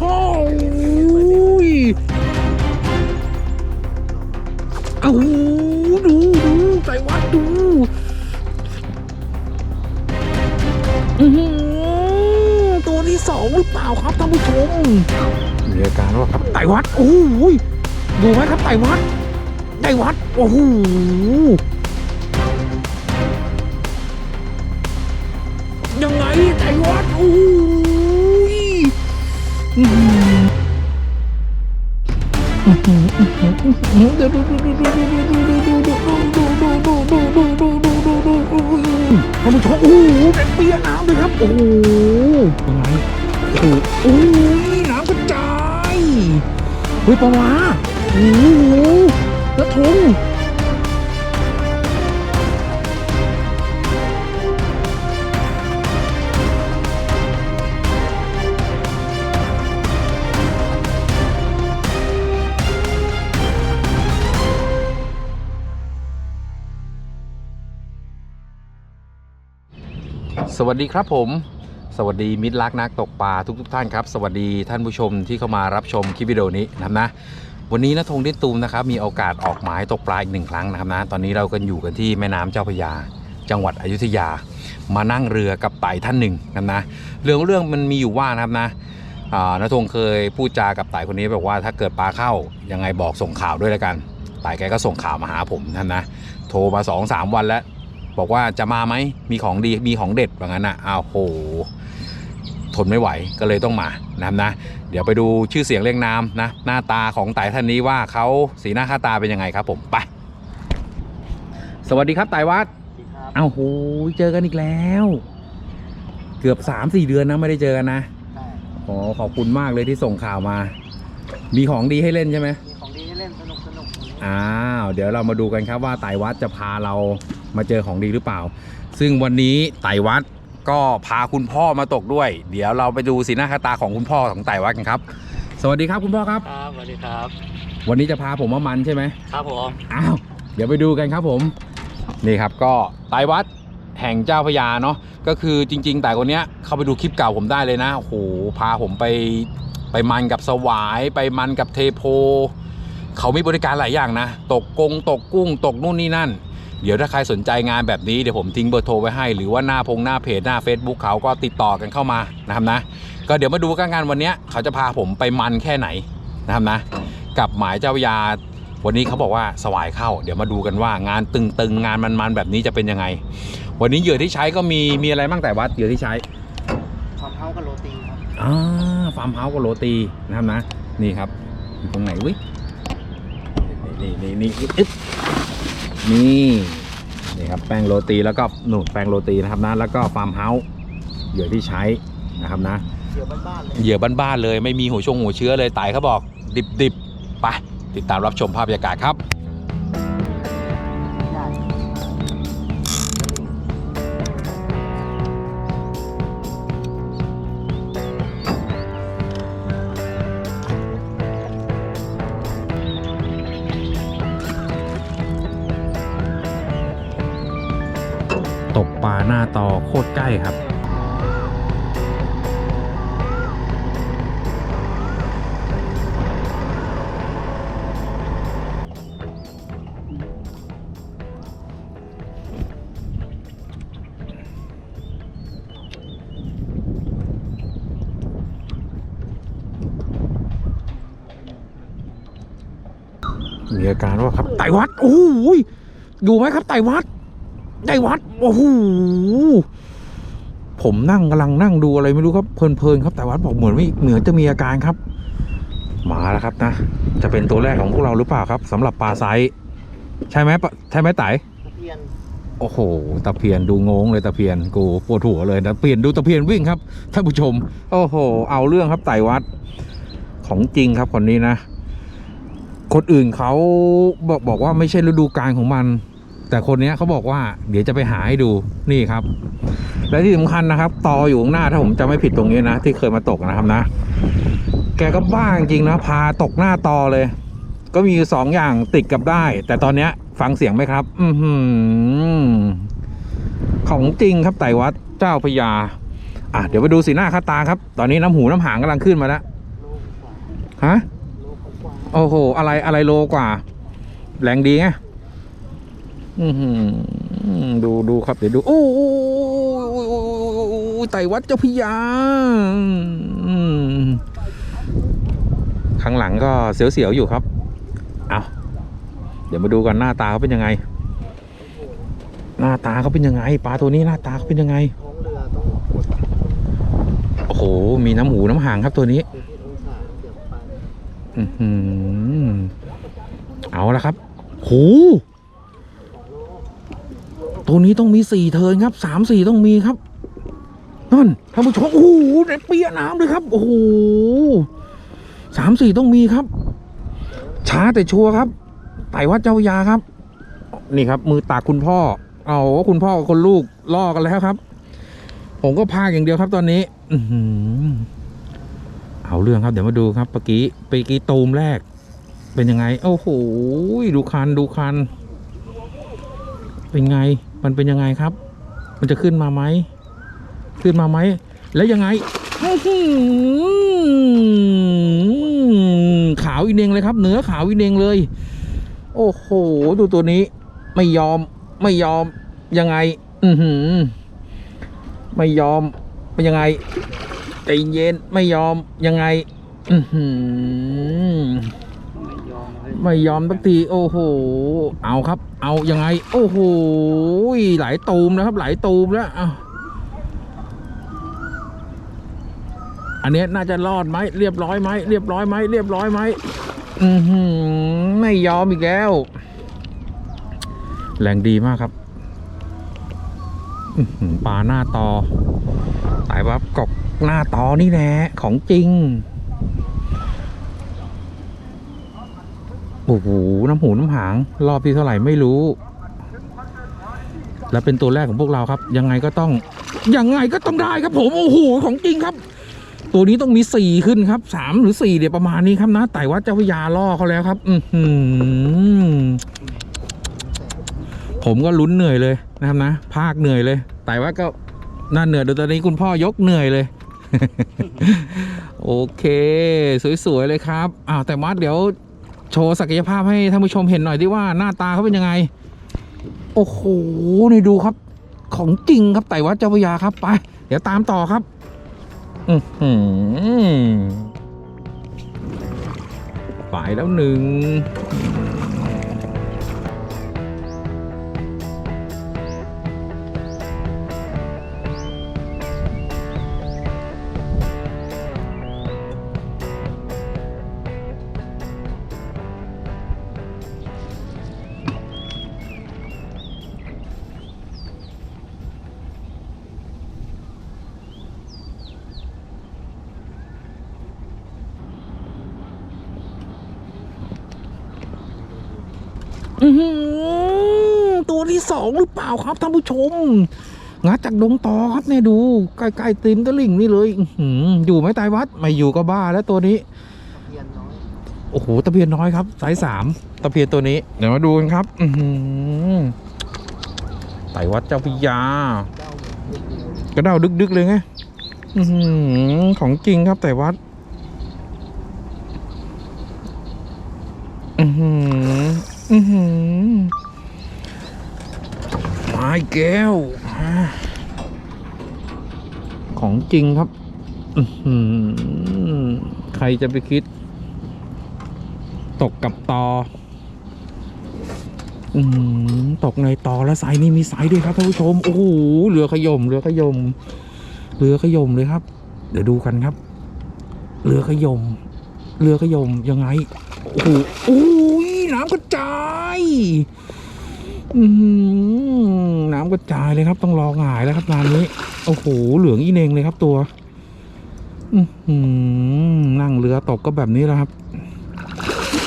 โอ้ยเอาดูดูไต่วัดดูอื้อหือตัวที่สองหรือเปล่าครับท่านผู้ชมมีอาการว่าครับไต่วัดโอ้ยดูไหมครับไต่วัดไต่วัดโอ้โห ท่านผู้ชมโอ้โหเป็นเปียน้ำเลยครับ โอ้โหยังไงโอ้โหโอ้ยน้ำกระจายเฮ้ยปลาวาโอ้โหแล้วทง สวัสดีครับผม สวัสดีมิตรรักนักตกปลาทุกทท่านครับ สวัสดีท่านผู้ชมที่เข้ามารับชมคลิปวิดีโอนี้นะครับนะวันนี้นะธงเด่นตูมนะครับมีโอกาสออกหมายตกปลาอีกหนึ่งครั้งนะครับนะตอนนี้เรากันอยู่กันที่แม่น้ำเจ้าพระยา จังหวัดอยุธยา มานั่งเรือกับไต่ท่านหนึ่งนะนะเรื่องเรื่องมันมีอยู่ว่านะครับนะอ่านาธงเคยพูดจากับไต่คนนี้บอกว่าถ้าเกิดปลาเข้ายังไงบอกส่งข่าวด้วยแล้วกันไต่แกก็ส่งข่าวมาหาผมนะครับนะโทรมาสองสามวันแล้ว บอกว่าจะมาไหมมีของดีมีของเด็ดว่างั้นนะอ้าวโหทนไม่ไหวก็เลยต้องมานะครับนะ เดี๋ยวไปดูชื่อเสียงเรียงนามนะหน้าตาของไต่ท่านนี้ว่าเขาสีหน้าค่าตาเป็นยังไงครับผมไปสวัสดีครับไต่วัดอ้าวโหเจอกันอีกแล้ว เกือบสามสี่เดือนนะไม่ได้เจอกันนะอ๋อขอบคุณมากเลยที่ส่งข่าวมา มีของดีให้เล่นใช่ไหมมีของดีให้เล่นสนุกสนุกอ้าวเดี๋ยวเรามาดูกันครับว่าไต่วัดจะพาเรา มาเจอของดีหรือเปล่า ซึ่งวันนี้ไต่วัดก็พาคุณพ่อมาตกด้วย เดี๋ยวเราไปดูสีหน้าค่าตาของคุณพ่อของไต่วัดกันครับ สวัสดีครับคุณพ่อครับ ครับสวัสดีครับ วันนี้จะพาผมมามันใช่ไหมครับผมอ้าวเดี๋ยวไปดูกันครับผมนี่ครับก็ไต่วัดแห่งเจ้าพระยาเนาะก็คือจริง ๆ แต่คนเนี้ยเข้าไปดูคลิปเก่าผมได้เลยนะโอ้โหพาผมไปไปมันกับสวายไปมันกับเทโพ เขามีบริการหลายอย่างนะ ตกกงตกกุ้ง ตกนู่นนี่นั่น เดี๋ยวถ้าใครสนใจงานแบบนี้เดี๋ยวผมทิ้งเบอร์โทรไว้ให้ หรือว่าหน้าพงหน้าเพจหน้า Facebook เขาก็ติดต่อกันเข้ามานะครับนะ ก็เดี๋ยวมาดูกันงานวันเนี้ยเขาจะพาผมไปมันแค่ไหนนะครับนะ กับหมายเจ้าพระยาวันนี้เขาบอกว่าสวายเข้า เดี๋ยวมาดูกันว่างานตึงๆงานมันๆแบบนี้จะเป็นยังไง วันนี้เหยื่อที่ใช้ก็มีมีอะไรบ้างแต่วัดเหยื่อที่ใช้ความเท้ากับโรตีครับอ่าฟาร์มเฮาส์กับโรตีนะครับนะนี่ครับอยู่ตรงไหนวินี่นี่นี่นี่อึ๊บ นี่นี่ครับแป้งโรตีแล้วก็หนุนแป้งโรตีนะครับนะแล้วก็ฟาร์มเฮาส์เหยื่อที่ใช้นะครับนะเดี๋ยวบ้านๆเลยเหยื่อบ้านๆเลย ไม่มีหัวชงหัวเชื้อเลยไต่เขาบอก ดิบๆไปติดตามรับชมภาพบรรยากาศครับ มีอาการว่าครับไต่วัดโอ้โหอยู่ไหมครับไต่วัดไต่วัดโอ้โหผมนั่งกำลังนั่งดูอะไรไม่รู้ครับเพลินๆครับแต่วัดบอกเหมือนไม่เหมือนจะมีอาการครับ มาแล้วครับนะ จะเป็นตัวแรกของพวกเราหรือเปล่าครับสำหรับปลาไซส์ใช่ไหมปะใช่ไหมไต่ตะเพียนโอ้โห ตะเพียนดูงงเลยตะเพียนกูปวดหัวเลยตะเพียนดูตะเพียนวิ่งครับท่านผู้ชม โอ้โห เอาเรื่องครับไต่วัดของจริงครับคนนี้นะ คนอื่นเขาบอกบอกว่าไม่ใช่ฤดูกาลของมัน แต่คนนี้เขาบอกว่า เดี๋ยวจะไปหาให้ดูนี่ครับ และที่สำคัญนะครับ ตออยู่ข้างหน้าถ้าผมจะไม่ผิดตรงนี้นะ ที่เคยมาตกนะครับนะ แกก็บ้าจริงนะพาตกหน้าตอเลย ก็มีสองอย่างติดกับได้ แต่ตอนเนี้ยฟังเสียงไหมครับ อือของจริงครับไต่วัดเจ้าพระยาอะเดี๋ยวไปดูสีหน้าค่าตาครับ ตอนนี้น้ำหูน้ำหางกำลังขึ้นมาแล้วฮะ โอ้โห อะไรอะไรโลกว่า แรงดีไงดูดูครับ เดี๋ยวดู โอ้ไต่วัดเจ้าพยาข้างหลังก็เสียวๆอยู่ครับ เอาเดี๋ยวมาดูกันหน้าตาเขาเป็นยังไง หน้าตาเขาเป็นยังไงปลาตัวนี้หน้าตาเขาเป็นยังไง โอ้โห มีน้ำหูน้ำหางครับตัวนี้ เอาละครับโหตัวนี้ต้องมีสี่เทินครับสามสี่ต้องมีครับนั่นท่านผู้ชมโอ้โหเปียน้ำเลยครับ โอ้โหสามสี่ต้องมีครับ ช้าแต่ชัวร์ครับไต่วัดเจ้ายาครับ นี่ครับ มือตากคุณพ่อ เอาคุณพ่อกับคนลูกล่อกันแล้วครับ ผมก็พากอย่างเดียวครับตอนนี้ อื เอาเรื่องครับเดี๋ยวมาดูครับเมื่อกี้เมื่อกี้ตูมแรก เป็นยังไงโอ้โหดูคันดูคัน เป็นไงมันเป็นยังไงครับ มันจะขึ้นมาไหมขึ้นมาไหมแล้วยังไงขาวอีเนงเลยครับเนื้อขาวอีเนงเลย โอ้โหดูตัวนี้ ไม่ยอมไม่ยอมยังไง อือหือ ไม่ยอมเป็นยังไง ใจเย็นไม่ยอมยังไงไม่ยอมไม่ยอมสักทีโอ้โห เอาครับ เอายังไง โอ้โหหลายตูมนะครับ หลายตูมแล้วอันนี้น่าจะรอดไหมเรียบร้อยไหมเรียบร้อยไหมเรียบร้อยไหมอือหือไม่ยอมอีกแล้วแรงดีมากครับปลาหน้าตอตายวับกบ หน้าตอนี่แน่ของจริง โอ้โห น้ำหูน้ำหาง รอบที่เท่าไหร่ไม่รู้ และเป็นตัวแรกของพวกเราครับ ยังไงก็ต้อง ยังไงก็ต้องได้ครับผม โอ้โห ของจริงครับ ตัวนี้ต้องมีสี่ขึ้นครับสามหรือสี่เดี๋ยวประมาณนี้ครับนะไต่วัดเจ้าพยาล่อเขาแล้วครับ อืผมก็ลุ้นเหนื่อยเลยนะครับนะ ภาคเหนื่อยเลย แต่ว่าก็น่าเหนื่อยเดี๋ยวตอนนี้คุณพ่อยกเหนื่อยเลย โอเค สวย ๆ เลยครับอ้าวแต่มัดเดี๋ยวโชว์ศักยภาพให้ท่านผู้ชมเห็นหน่อยดิว่าหน้าตาเขาเป็นยังไง โอ้โหนี่ดูครับ ของจริงครับไต่วัดเจ้าพระยาครับไป เดี๋ยวตามต่อครับ อือหือไปแล้วหนึ่ง ที่สองหรือเปล่าครับท่านผู้ชมงัดจากดงตอครับเนี่ยดูใกล้ๆติมตะลิ่งนี่เลยอื้อหืออยู่ไหมตายวัดไม่อยู่ก็บ้าแล้วตัวนี้เพียนน้อยโอ้โหตะเพียนน้อยครับสายสามตะเพียนตัวนี้ เดี๋ยวมาดูกันครับอือหือไต่วัดเจ้าพระยาเจ้าเหมือนเดียวกระเด้าดึกๆเลยไงอื้อหือของจริงครับไต่วัดอือหืออือหือ ไม้แก้ว ของจริงครับใครจะไปคิด ตกกับตออืมตกในตอแล้วไซส์นี่มีไซส์ด้วยครับท่านผู้ชม โอ้โหเรือขยมเรือขยมเรือขยมเลยครับ เดี๋ยวดูกันครับ เรือขยม เรือขยมยังไง โอ้โหโอ้ยน้ำกระจาย น้ำกระจายเลยครับ ต้องรอหงายแล้วครับงานนี้ โอ้โห เหลืองอีเนงเลยครับตัวนั่งเรือตกก็แบบนี้แล้วครับ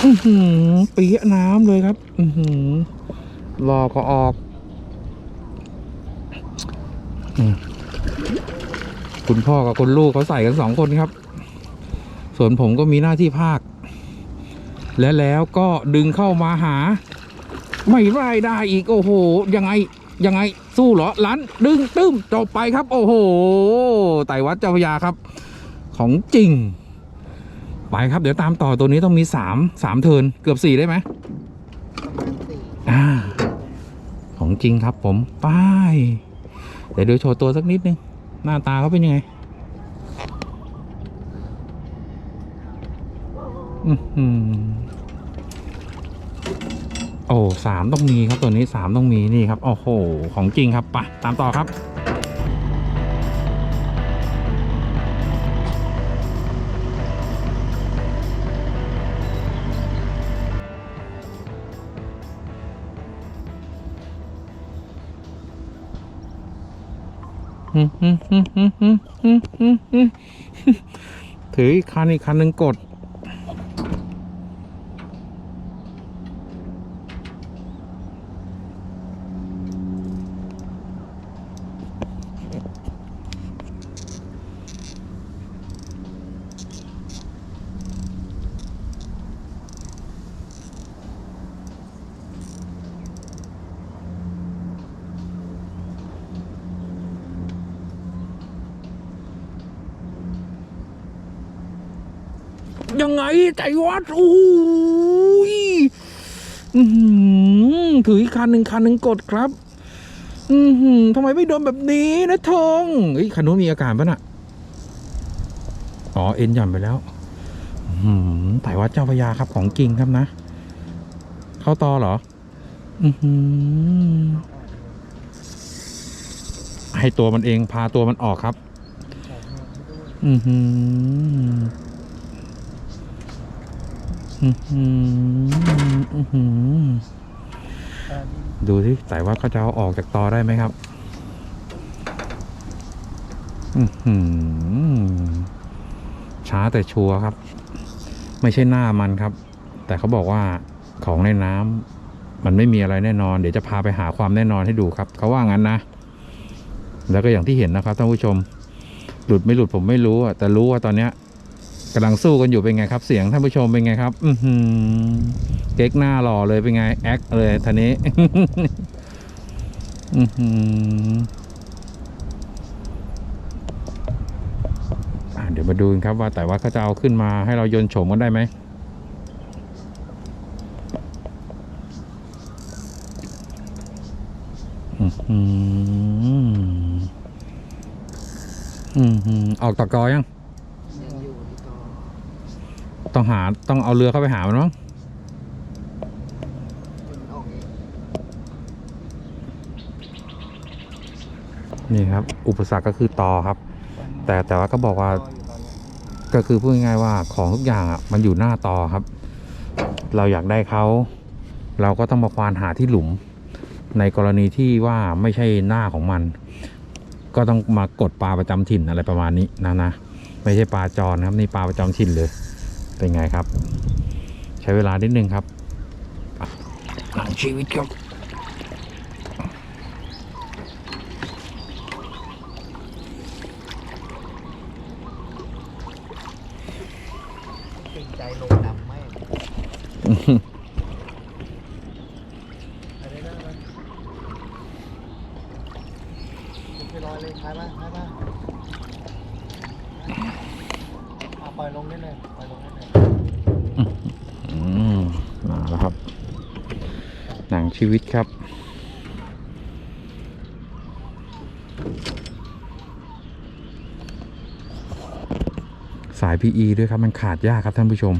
อือหือเปียน้ำเลยครับอืออรอก็ออกอคุณพ่อกับคุณลูกเขาใส่กันสองคนครับ ส่วนผมก็มีหน้าที่ภาค และแล้วก็ดึงเข้ามาหา ไม่ได้ได้อีกโอ้โห ยังไงยังไงสู้เหรอลันดึงตึ้มจบไปครับ โอ้โหไต่วัดเจ้าพระยาครับ ของจริง ไปครับเดี๋ยวตามต่อตัวนี้ต้องมีสามสามเทิร์นเกือบสี่ได้ไหมประมาณสี่อ่าของจริงครับผมไปเดี๋ยวดูโชว์ตัวสักนิดนึง หน้าตาเขาเป็นยังไงอือหือ โอ้สามต้องมีครับตัวนี้สามต้องมีนี่ครับโอ้โหของจริงครับไปตามต่อครับถืออีกคันอีกคันหนึ่งกด ยังไงใจวัดโอ้ยอถืออีกคันหนึ่งคันหนึ่งกดครับ อือหือทำไมไม่โดนแบบนี้นะทงเฮ้ยคันนู้นมีอาการปะน่ะ อ๋อ เอ็นหย่อนไปแล้วอือหือไต่วัดเจ้าพยาครับของจริงครับนะ เข้าต่อเหรอ อือหือให้ตัวมันเองพาตัวมันออกครับ อือหือ อื้อหืออื้อหือ ดูที่สายว่าเขาจะเอาออกจากตอได้ไหมครับช้าแต่ชัวร์ครับ ไม่ใช่หน้ามันครับ แต่เขาบอกว่าของในน้ำมันไม่มีอะไรแน่นอน เดี๋ยวจะพาไปหาความแน่นอนให้ดูครับ เขาว่างั้นนะ แล้วก็อย่างที่เห็นนะครับท่านผู้ชม หลุดไม่หลุดผมไม่รู้แต่รู้ว่าตอนเนี้ย กำลังสู้กันอยู่เป็นไงครับ เสียงท่านผู้ชมเป็นไงครับ อือหือเก๊กหน้าหล่อเลยเป็นไงแอคเลยท่านี้อือหืออะเดี๋ยวมาดูกันครับว่าแต่ว่าเขาจะเอาขึ้นมาให้เรายนโฉมกันได้ไหมอือหืออือหืออกตะกอยัง ต้องหาต้องเอาเรือเข้าไปหามันมั้งมับนี่ครับ อุปสรรคก็คือตอครับ แต่แต่ว่าก็บอกว่าก็คือพูดง่ายๆว่าของทุกอย่างอะมันอยู่หน้าตอครับ เราอยากได้เขาเราก็ต้องมาควานหาที่หลุม ในกรณีที่ว่าไม่ใช่หน้าของมัน ก็ต้องมากดปลาประจำถิ่นอะไรประมาณนี้นะนะไม่ใช่ปลาจรครับนี่ปลาประจำถิ่นเลย เป็นไงครับ ใช้เวลานิดนึงครับหลังชีวิตครับติดใจลงดำไหมอะไรนะมันคุณไปลอยเลยท้ายมาท้ายมาเอาปล่อยลงได้เลยปล่อยลงได้เลย อืมมาแล้วครับ หนัง ชีวิตครับ สาย PE ด้วยครับ มันขาดยากครับท่านผู้ชม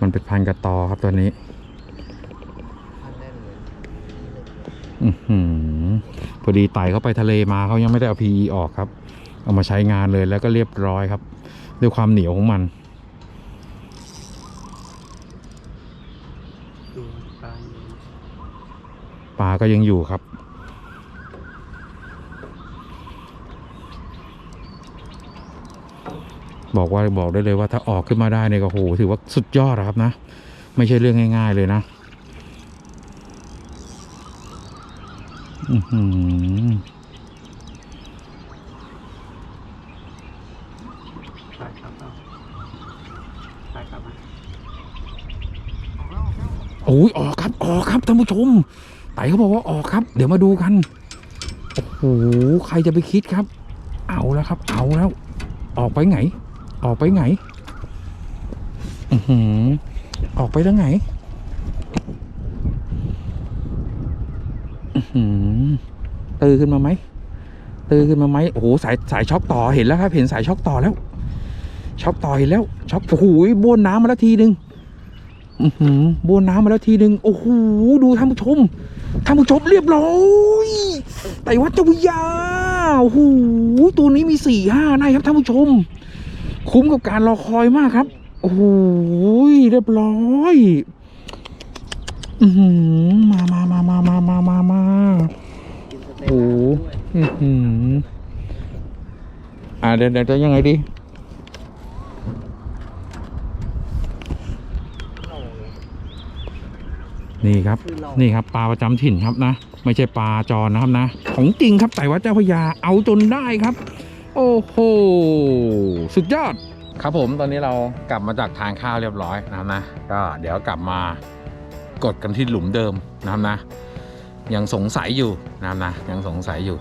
มันเป็นพันกระตอครับตัวนี้พอดีไต่เข้าไปทะเลมาเขายังไม่ได้เอา PE ออกครับ เอามาใช้งานเลยแล้วก็เรียบร้อยครับ ด้วยความเหนียวของมัน ดูปลาอยู่ ปลา ก็ยังอยู่ครับ บอกว่าบอกได้เลยว่าถ้าออกขึ้นมาได้เนี่ยก็โหถือว่าสุดยอดอะครับนะ ไม่ใช่เรื่องง่าย ๆเลยนะอือหือถ่ายครับเอาถ่ายครับมาโอ้ยออกครับ ออกครับท่านผู้ชมไตไต่ เขาบอกว่าออกครับ เดี๋ยวมาดูกัน โอ้โห ใครจะไปคิดครับ เอาแล้วครับ เอาแล้ว ออกไปไหน ออกไปไหน อือหือ ออกไปทางไหน อือหือตื่นขึ้นมาไหมตื่นขึ้นมาไหมโอ้โห สายสายช็อคต่อเห็นแล้วครับ เห็นสายช็อคต่อแล้ว ช็อคต่อเห็นแล้ว ช็อคโอ้โหบ้วนน้ำมาแล้วทีนึง อือบนน้ำมาแล้วทีหนึ่งโอ้โหดูท่านผู้ชมท่านผู้ชมเรียบร้อยไต่วัดเจ้าพยาโอ้โหตัวนี้มีสี่ห้าในครับท่านผู้ชม คุ้มกับการรอคอยมากครับ โอ้โหเรียบร้อยอืมามามามามามามามาโอ้โหอืออ่าเดี๋ยวเดี๋ยวจะยังไงดี นี่ครับคือเรานี่ครับปลาประจำถิ่นครับนะ ไม่ใช่ปลาจรนะครับนะ ของจริงครับไต่วัดเจ้าพระยาเอาจนได้ครับ โอ้โหสุดยอด ครับผมตอนนี้เรากลับมาจากทานข้าวเรียบร้อยนะครับนะ ก็เดี๋ยวกลับมากดกันที่หลุมเดิมนะครับนะ ยังสงสัยอยู่นะครับนะ ยังสงสัยอยู่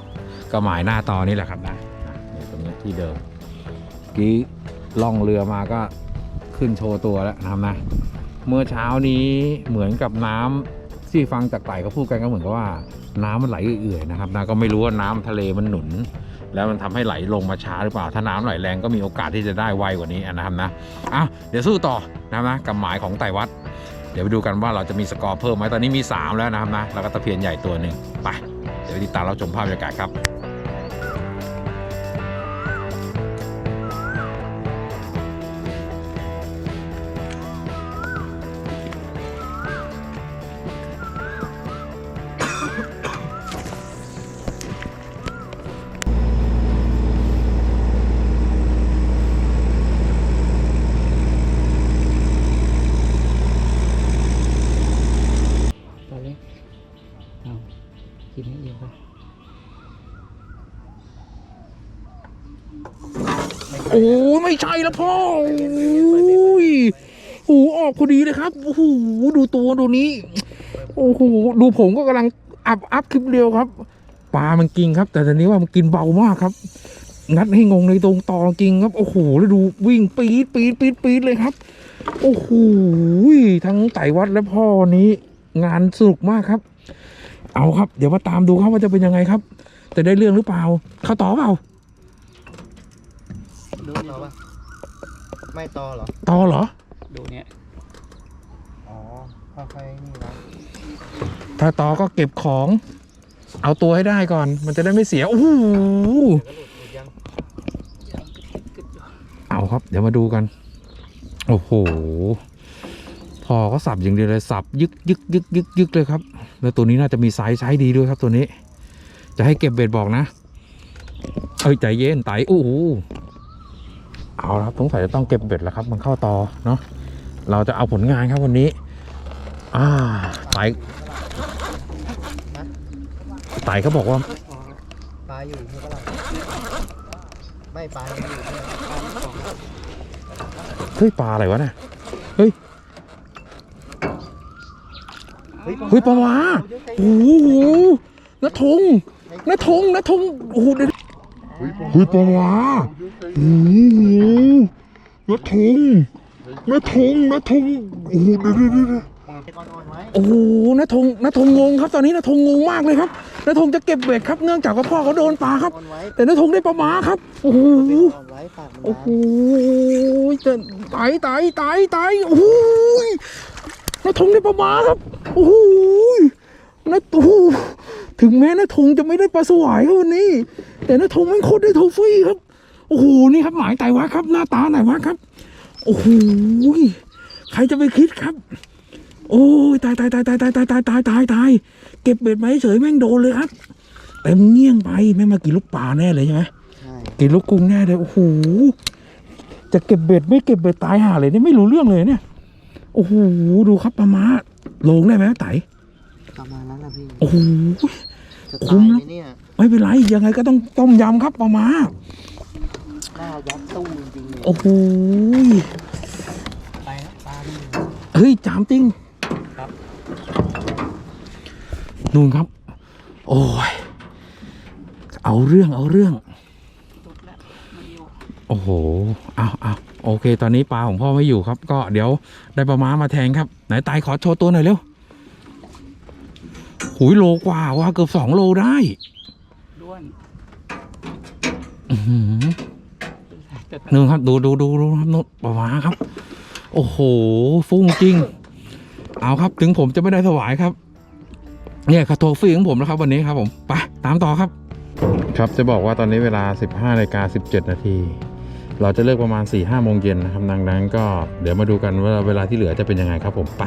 ก็หมายหน้าตอนี่แหละครับนะอะนี่ตรงนี้ที่เดิมเมื่อกี้ล่องเรือมาก็ขึ้นโชว์ตัวแล้วนะครับนะ เมื่อเช้านี้เหมือนกับน้ำที่ฟังจากไต่เขาพูดกันก็เหมือนกับว่าน้ำมันไหลเอื่อยๆนะครับนะก็ไม่รู้ว่าน้ำทะเลมันหนุน แล้วมันทำให้ไหลลงมาช้าหรือเปล่า ถ้าน้ำไหลแรงก็มีโอกาสที่จะได้ไวกว่านี้นะครับนะอะเดี๋ยวสู้ต่อนะครับนะกับหมายของไต่วัด เดี๋ยวไปดูกันว่าเราจะมีสกอร์เพิ่มไหมตอนนี้มี 3 แล้วนะครับนะแล้วก็ตะเพียนใหญ่ตัวหนึ่งไปเดี๋ยวไปติดตามเราชมภาพบรรยากาศครับ อ้ไม่ใช่แล้วพ่อโอ้ยโอ้โหออกพอดีเลยครับโอ้โหดูตัวตัวนี้โอ้โหดูผมก็กำลังอัพอัพคลิปเดียวครับปลามันกินครับ แต่ตอนนี้ว่ามันกินเบามากครับ งัดให้งงในตรงตอจริงครับโอ้โหแล้วดูวิ่งปี๊ดปี๊ดปี๊ดปี๊ดเลยครับ โอ้โหทั้งไต่วัดและพ่อนี้ งานสนุกมากครับ เอาครับ เดี๋ยวมาตามดูครับว่าจะเป็นยังไงครับ จะได้เรื่องหรือเปล่า เขาต่อเปล่า ดูต่อปะไม่ต่อเหรอต่อเหรอ ดูเนี่ยอ๋อค่อยๆนี่นะถ้าต่อก็เก็บของ เอาตัวให้ได้ก่อน มันจะได้ไม่เสียโอ้โหเดี๋ยวก็หลุดหลุดยังเอาครับ เดี๋ยวมาดูกัน โอ้โห พอก็สับอย่างเดียวเลยสับยึกยึกยึกยึกยึกเลยครับ แล้วตัวนี้น่าจะมีไซส์ไซส์ดีด้วยครับตัวนี้ จะให้เก็บเบ็ดบอกนะ เอ้ยใจเย็นไตโอ้โห เอาละครับสงสัยจะต้องเก็บเบ็ดแล้วครับ มันเข้าต่อเนาะเราจะเอาผลงานครับวันนี้อ่าไตไตเขาบอกว่าปลาอยู่ใช่ปะล่ะไม่ปลาอยู่เนี่ยปลาที่สองเฮ้ยปลาอะไรวะเนี่ยเฮ้ยเฮ้ยปลาวาโอ้โหนาทงนาทงนาทงโอ้โห เฮ้ยปลาวาโอ้โหนาทงนาทงนาทงโอ้โหเดี๋ยวเดี๋ยวเดี๋ยวโอ้โหนาทงนาทงงงครับ ตอนนี้นาทงงงมากเลยครับนาทงจะเก็บเบ็ดครับ เนื่องจากว่าพ่อเขาโดนปลาครับ แต่นาทงได้ปลาหมาครับ โอ้โห โอ้โหจะไต่ไต่ไต่ไต่โอ้โหนาทงได้ปลาหมาครับ โอ้โห นาโอ้โหถึงแม้นาทงจะไม่ได้ปลาสวายครับวันนี้ แต่นาทงมันโคตรได้โทฟี่ครับ โอ้โหนี่ครับหมายไต่วะครับ หน้าตาไหนวะครับ โอ้โหใครจะไปคิดครับ โอ้ยตายตายตายตายตายตายตายตายตายตายเก็บเบ็ดมาเฉยๆแม่งโดนเลยครับเต็มเงี้ยงไปแม่งมากินลูกปลาแน่เลยใช่ไหมใช่กินลูกกุ้งแน่เลยโอ้โหจะเก็บเบ็ดไม่เก็บเบ็ดตายห่าเลยเนี่ยไม่รู้เรื่องเลยเนี่ย โอ้โหดูครับปลามาลงได้ไหมไต่ ประมาณนั้นนะพี่โอ้โห จะคุ้ตายมไหแล้มวเนี่ยไม่เป็นไรยังไงก็ต้องต้มยำครับปลามาหน้ายัดตู้จริงๆเลยโอ้โหไปครับปลาดี เฮ้ยจามจริงครับ นู่นครับ โอ้ยเอาเรื่องเอาเรื่อง สุดแล้วมาอยู่โอ้โหเอาเอาโอเค ตอนนี้ปลาของพ่อไม่อยู่ครับ ก็เดี๋ยวได้ปลาม้ามาแทงครับ ไหนตายขอโชว์ตัวหน่อยเร็ว หุยโลกว่าว่าเกือบสองโลได้ด้วนอื้อหือแต่นู่นครับ ดูดูดูดูครับนู่นปลาม้าครับ โอ้โห ฟุ้งจริง เอาครับ ถึงผมจะไม่ได้ถวายครับ เนี่ยคาโทฟี่ของผมแล้วครับ วันนี้ครับ ผมไปตามต่อครับ ครับจะบอกว่าตอนนี้เวลา 15นาฬิกา17 นาที เราจะเลิกประมาณ4 5โมงเย็นนะครับดังนั้นก็เดี๋ยวมาดูกันว่าเวลาที่เหลือจะเป็นยังไงครับผมไป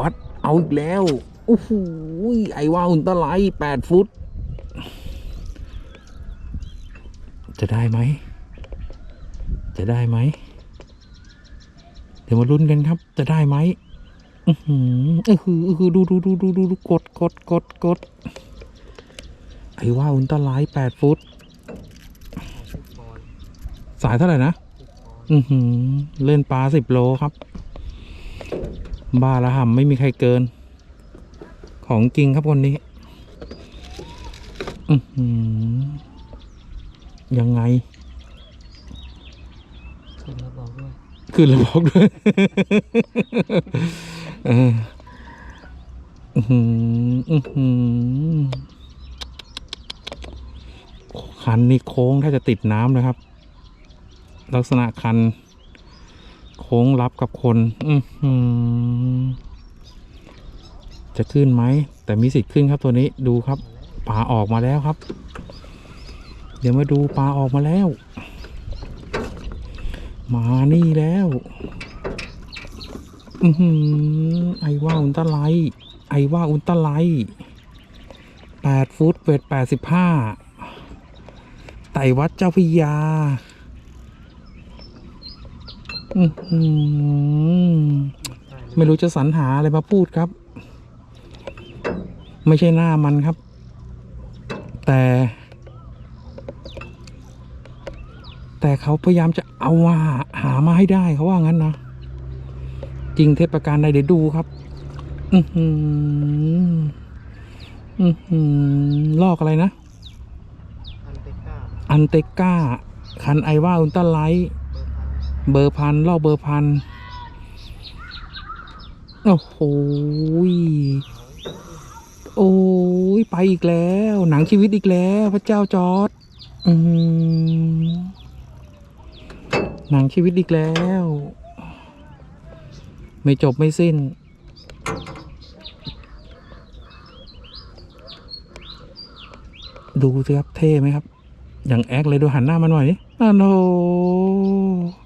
วัด เอาอีกแล้วโอ้โหไอว่าอุลตราไลท์แปดฟุต จะได้ไหม จะได้ไหม เดี๋ยวมาลุ้นกันครับ จะได้ไหมอือหือออหือเออหือดูดูดูดูดูดูกดกดกดกดไอว่าอุลตราไลท์แปดฟุต สายเท่าไหร่นะ อือหือเล่นปลาสิบโลครับ บ้าละห่ำไม่มีใครเกิน ของจริงครับคนนี้อือหือยังไง ขึ้นแล้วบอกด้วยขึ้นแล้วบอกด้วยเอออื้อหืออื้อหือคันนี่โค้งถ้าจะติดน้ำนะครับ ลักษณะคัน โค้งรับกับคนอืจะขึ้นไหม แต่มีสิทธิ์ขึ้นครับตัวนี้ดูครับปลาออกมาแล้วครับ เดี๋ยวมาดูปลาออกมาแล้ว มานี่แล้วอือหือไอว่าอุลตร้าไลท์ไอว่าอุลตร้าไลท์แปดฟุตเวทแปดสิบห้าไต่วัดเจ้าพระยา ไม่รู้จะสรรหาอะไรมาพูดครับ ไม่ใช่หน้ามันครับ แต่ แต่เขาพยายามจะเอามาหามาให้ได้เขาว่างั้นนะ จริงเทศประการใดเดี๋ยวดูครับ อือหืออือหือลอกอะไรนะ อันเตก้าอันเตก้าคันไอว่าอุลตร้าไลท์ เบอร์พันเบอร์พันลอกเบอร์พันโอ้โหโอ้ยไปอีกแล้ว หนังชีวิตอีกแล้ว พระเจ้าจอร์ดอืหนังชีวิตอีกแล้ว ไม่จบไม่สิ้น ดูสิครับเท่ไหมครับ อย่างแอคเลยดูหันหน้ามาหน่อยนี่นั่นโอ้โห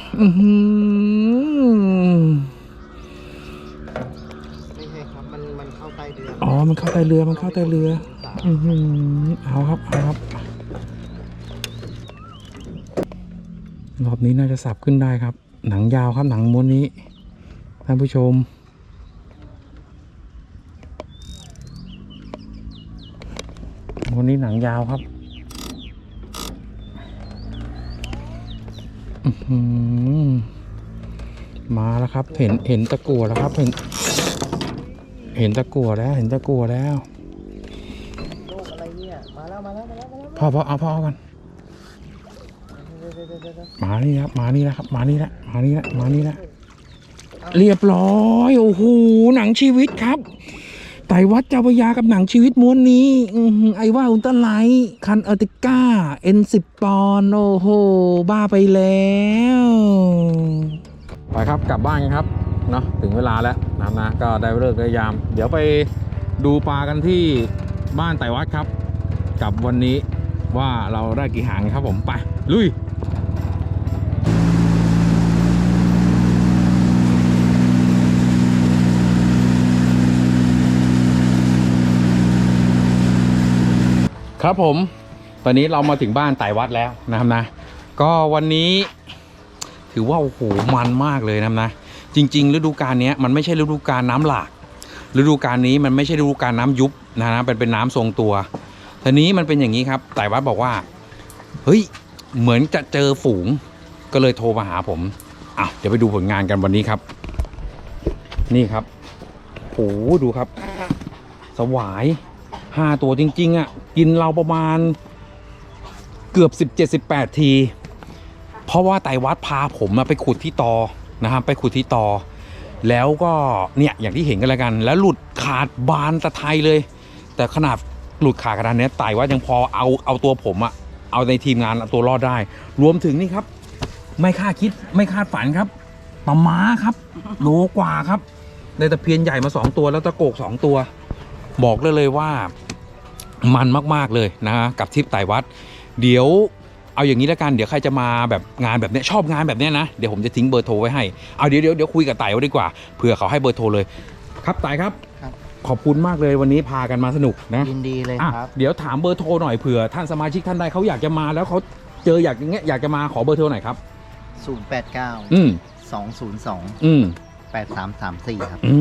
อืมไม่ใช่ครับ มันมันเข้าใต้เรืออ๋อ มันเข้าใต้เรือ มันเข้าใต้เรือ อือหือเอาครับเอาครับ รอบนี้น่าจะสับขึ้นได้ครับ หนังยาวครับหนังม้วนนี้ ท่านผู้ชมม้วนนี้หนังยาวครับ อื้อหือ มาแล้วครับ เห็นเห็นตะกั่วแล้วครับ เห็น เห็นตะกั่วแล้ว เห็นตะกั่วแล้วโลกอะไรเนี่ยมาแล้วมาแล้วมาแล้วมาแล้วพ่อพ่อเอาพ่อเอากันเดี๋ยวเดี๋ยวเดี๋ยวเดี๋ยวมานี่ครับมานี่แล้วครับ มานี่แล้วมานี่แล้วมานี่แล้วเรียบร้อยโอ้โหหนังชีวิตครับ ไต่วัดเจ้าพยากับหนังชีวิตม้วนนี้อือหือไอว่าอุลตร้าไลท์คันเอติก้า N10 ปอนด์โอ้โห บ้าไปแล้ว ไปครับกลับบ้านกันครับเนาะถึงเวลาแล้วนะนะก็ได้เลิกได้ยาม เดี๋ยวไปดูปลากันที่บ้านไต่วัดครับ กับวันนี้ว่าเราได้กี่หางครับผมไปลุย ครับผม ตอนนี้เรามาถึงบ้านไต่วัดแล้วนะครับนะ ก็วันนี้ ถือว่าโอ้โหมันมากเลยนะครับนะ จริง ๆ ฤดูกาลนี้มันไม่ใช่ฤดูกาลน้ำหลาก ฤดูกาลนี้มันไม่ใช่ฤดูกาลน้ำยุบนะนะเป็นเป็นน้ำทรงตัวทีนี้มันเป็นอย่างนี้ครับไต่วัดบอกว่าเฮ้ยเหมือนจะเจอฝูงก็เลยโทรมาหาผมอะเดี๋ยวไปดูผลงานกันวันนี้ครับ นี่ครับโหดูครับ สวาย ห้าตัวจริง ๆอะ กินเราประมาณเกือบ17 18ที เพราะว่าไตวัดพาผมมาไปขุดที่ตอนะครับไปขุดที่ตอ แล้วก็เนี่ยอย่างที่เห็นกันแล้วกัน แล้วหลุดขาดบานตะไทยเลย แต่ขนาดหลุดขาดขนาดนี้ไตวัดยังพอเอาเอาตัวผมอะเอาในทีมงานเอาตัวรอดได้ รวมถึงนี่ครับ ไม่คาดคิดไม่คาดฝันครับปลาม้าครับโลกว่าครับในตะเพียนใหญ่มาสองตัวแล้วตะโกกสองตัว บอกเลยเลยว่า มันมากๆเลยนะฮะกับทริปไต่วัด เดี๋ยวเอาอย่างนี้แล้วกันเดี๋ยวใครจะมาแบบงานแบบเนี้ยชอบงานแบบเนี้ยนะเดี๋ยวผมจะทิ้งเบอร์โทรไว้ให้เอาเดี๋ยวเดี๋ยวเดี๋ยวคุยกับไต่ไว้ดีกว่าเผื่อเขาให้เบอร์โทรเลย ครับไต่ครับครับขอบคุณมากเลยวันนี้พากันมาสนุกนะยินดีเลยอะครับเดี๋ยวถามเบอร์โทรหน่อยเผื่อท่านสมาชิกท่านใดเขาอยากจะมาแล้วเขาเจออยากอย่างเงี้ยอยากจะมาขอเบอร์โทรหน่อยครับ089อืม202อืม8334 ครับ อื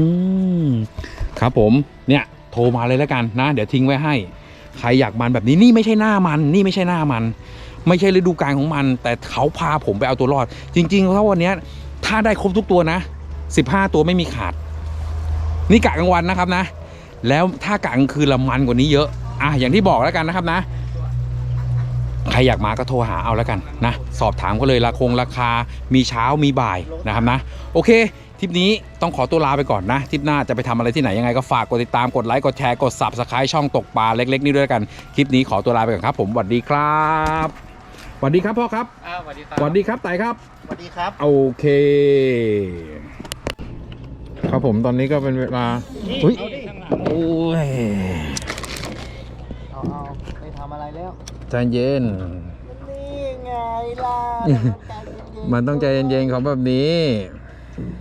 ม ครับผม เนี่ย โทรมาเลยแล้วกันนะ เดี๋ยวทิ้งไว้ให้ ใครอยากมันแบบนี้นี่ไม่ใช่หน้ามัน นี่ไม่ใช่หน้ามัน ไม่ใช่ฤดูกาลของมัน แต่เขาพาผมไปเอาตัวรอด จริงๆถ้าวันนี้ถ้าได้ครบทุกตัวนะ 15 ตัวไม่มีขาด นี่กะกลางวันนะครับนะ แล้วถ้ากะกลางคืนละมันกว่านี้เยอะอะอย่างที่บอกแล้วกันนะครับนะใครอยากมาก็โทรหาเอาแล้วกันนะ สอบถามก็เลยราคงราคามีเช้ามีบ่ายนะครับนะ โอเค ทริปนี้ต้องขอตัวลาไปก่อนนะทริปหน้าจะไปทำอะไรที่ไหนยังไงก็ฝากกดติดตามกดไลค์กดแชร์กด subscribe ช่องตกปลาเล็ก ๆ นี่ด้วยกันคลิปนี้ขอตัวลาไปก่อนครับ ผมสวัสดีครับสวัสดีครับพ่อครับอ้าวสวัสดีครัสวัสดีครับไต่ครับสวัสดีครับโอเค ครับผมตอนนี้ก็เป็นเวลาเฮ้ยเอาดิโอ้ยเอาเอาไม่ทำอะไรแล้วใจเย็นนี่ไงล่ะมันต้องใจเย็นๆของแบบนี้ๆ